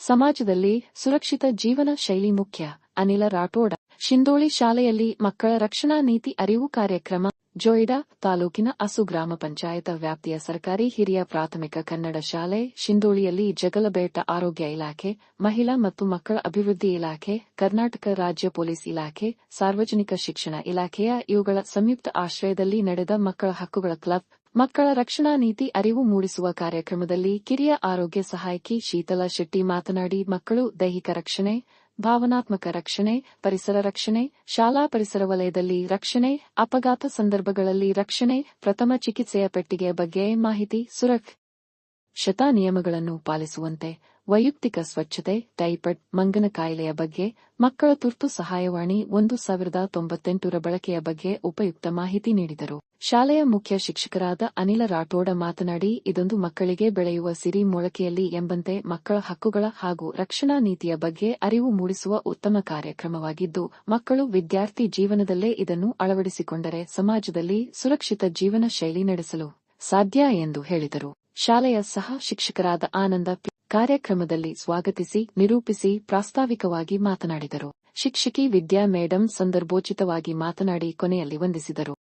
ಸಮಾಜದಲ್ಲಿ ಸುರಕ್ಷಿತ ಜೀವನ ಶೈಲಿ ಮುಖ್ಯ. ಅನಿಲ ರಾಠೋಡ, ಶಿಂದೋಳಿ ಶಾಲೆಯಲ್ಲಿ ಮಕ್ಕಳ ರಕ್ಷಣಾ ನೀತಿ ಅರಿವು ಕಾರ್ಯಕ್ರಮ, ಜೋಯಿಡಾ ತಾಲೂಕಿನ ಅಸು ಗ್ರಾಮ ಪಂಚಾಯತ ವ್ಯಾಪ್ತಿಯ ಸರ್ಕಾರಿ ಹಿರಿಯ ಪ್ರಾಥಮಿಕ ಕನ್ನಡ ಶಾಲೆ, ಶಿಂದೋಳಿಯಲ್ಲಿ ಜಗಲಬೇಟ ಆರೋಗ್ಯ ಇಲಾಖೆ, ಮಹಿಳಾ ಮತ್ತು ಮಕ್ಕಳ ಅಭಿವೃದ್ಧಿ ಇಲಾಖೆ, ಕರ್ನಾಟಕ ರಾಜ್ಯ ಪೊಲೀಸ್ ಇಲಾಖೆ, ಸಾರ್ವಜನಿಕ ಶಿಕ್ಷಣ ಇಲಾಖೆಯ ಇವುಗಳ ಸಂಯುಕ್ತ ಆಶ್ರಯದಲ್ಲಿ ನಡೆದ ಮಕ್ಕಳ ಹಕ್ಕುಗಳ ಕ್ಲಬ್ ಮಕ್ಕಳ ರಕ್ಷಣಾ ನೀತಿ ಅರಿವು ಮೂಡಿಸುವ ಕಾರ್ಯಕ್ರಮದಲ್ಲಿ ಕಿರಿಯ ಆರೋಗ್ಯ ಸಹಾಯಕಿ ಶೀತಲಾ ಶೆಟ್ಟಿ ಮಾತನಾಡಿ, ಮಕ್ಕಳು ದೈಹಿಕ ರಕ್ಷಣೆ, ಭಾವನಾತ್ಮಕ ರಕ್ಷಣೆ, ಪರಿಸರ ರಕ್ಷಣೆ, ಶಾಲಾ ಪರಿಸರ ವಲಯದಲ್ಲಿ ರಕ್ಷಣೆ, ಅಪಘಾತ ಸಂದರ್ಭಗಳಲ್ಲಿ ರಕ್ಷಣೆ, ಪ್ರಥಮ ಚಿಕಿತ್ಸೆಯ ಪೆಟ್ಟಿಗೆಯ ಬಗ್ಗೆ ಮಾಹಿತಿ ಸುರಕ್ಷತಾ ನಿಯಮಗಳನ್ನು ಪಾಲಿಸುವಂತೆ ವೈಯಕ್ತಿಕ ಸ್ವಚ್ಛತೆ ಟೈಫಾಯ್ಡ್ ಮಂಗನ ಕಾಯಿಲೆಯ ಬಗ್ಗೆ, ಮಕ್ಕಳ ತುರ್ತು ಸಹಾಯವಾಣಿ ಒಂದು ಸಾವಿರದ ತೊಂಬತ್ತೆಂಟರ ಬಳಕೆಯ ಬಗ್ಗೆ ಉಪಯುಕ್ತ ಮಾಹಿತಿ ನೀಡಿದರು. ಶಾಲೆಯ ಮುಖ್ಯ ಶಿಕ್ಷಕರಾದ ಅನಿಲ ರಾಠೋಡ ಮಾತನಾಡಿ, ಇದೊಂದು ಮಕ್ಕಳಿಗೆ ಬೆಳೆಯುವ ಸಿರಿ ಮೊಳಕೆಯಲ್ಲಿ ಎಂಬಂತೆ ಮಕ್ಕಳ ಹಕ್ಕುಗಳ ಹಾಗೂ ರಕ್ಷಣಾ ನೀತಿಯ ಬಗ್ಗೆ ಅರಿವು ಮೂಡಿಸುವ ಉತ್ತಮ ಕಾರ್ಯಕ್ರಮವಾಗಿದ್ದು, ಮಕ್ಕಳು ವಿದ್ಯಾರ್ಥಿ ಜೀವನದಲ್ಲೇ ಇದನ್ನು ಅಳವಡಿಸಿಕೊಂಡರೆ ಸಮಾಜದಲ್ಲಿ ಸುರಕ್ಷಿತ ಜೀವನ ಶೈಲಿ ನಡೆಸಲು ಸಾಧ್ಯ ಎಂದು ಹೇಳಿದರು. ಶಾಲೆಯ ಸಹ ಶಿಕ್ಷಕರಾದ ಆನಂದ ಕಾರ್ಯಕ್ರಮದಲ್ಲಿ ಸ್ವಾಗತಿಸಿ, ನಿರೂಪಿಸಿ, ಪ್ರಾಸ್ತಾವಿಕವಾಗಿ ಮಾತನಾಡಿದರು. ಶಿಕ್ಷಕಿ ವಿದ್ಯಾ ಮೇಡಂ ಸಂದರ್ಭೋಚಿತವಾಗಿ ಮಾತನಾಡಿ ಕೊನೆಯಲ್ಲಿ ವಂದಿಸಿದರು.